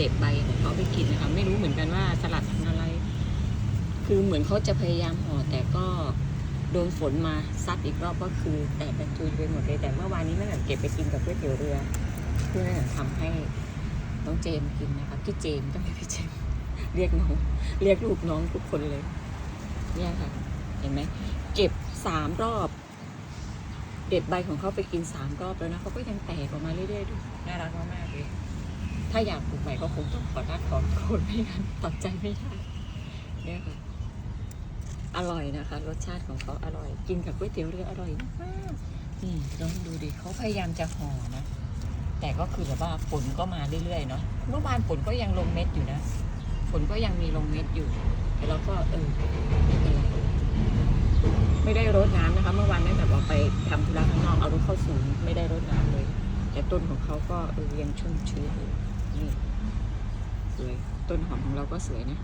เด็ดใบของเขาไปกินนะคะ ไม่รู้เหมือนกันว่าสลัดพันธุ์อะไร คือเหมือนเขาจะพยายามห่อแต่ก็โดนฝนมาซัดอีกรอบก็คือแตกกระจุยไปหมดเลย แต่เมื่อวานนี้แม่หนันเก็บไปกินกับก๋วยเตี๋ยวเรือเพื่อแม่หนันทำให้น้องเจมกินนะคะพี่เจมส์ต้องเรียกพี่เจมเรียกน้อง เรียกลูกน้องทุกคนเลย เนี่ยค่ะ เห็นไหมเก็บสามรอบ เด็ดใบของเขาไปกินสามรอบแล้วนะเขาก็ยังแตกออกมาเรื่อยๆดูน่ารักมากๆเลย ถ้าอยากปลูกใหม่ก็คงต้องขอนัดขอคนไม่งั้นตัดใจไม่ได้เนี่ยค่ะ อร่อยนะคะ รสชาติของเขาอร่อย กินกับก๋วยเตี๋ยวเรืออร่อยมากนี่ลองดูดิเขาพยายามจะห่อนะ แต่ก็คือแบบว่าฝนก็มาเรื่อยๆเนาะเมื่อวานฝนก็ยังลงเม็ดอยู่นะฝนก็ยังมีลงเม็ดอยู่แต่เราก็เออไม่เป็นไรไม่ได้รดน้ำนะคะ เมื่อวานได้แบบว่าไปทำธุระข้างนอกเอารถเข้าศูนย์ไม่ได้รดน้ำเลย แต่ต้นของเขาก็เออยังชุ่มชื้นอยู่ นี่สวยต้นหอมของเราก็สวยนะ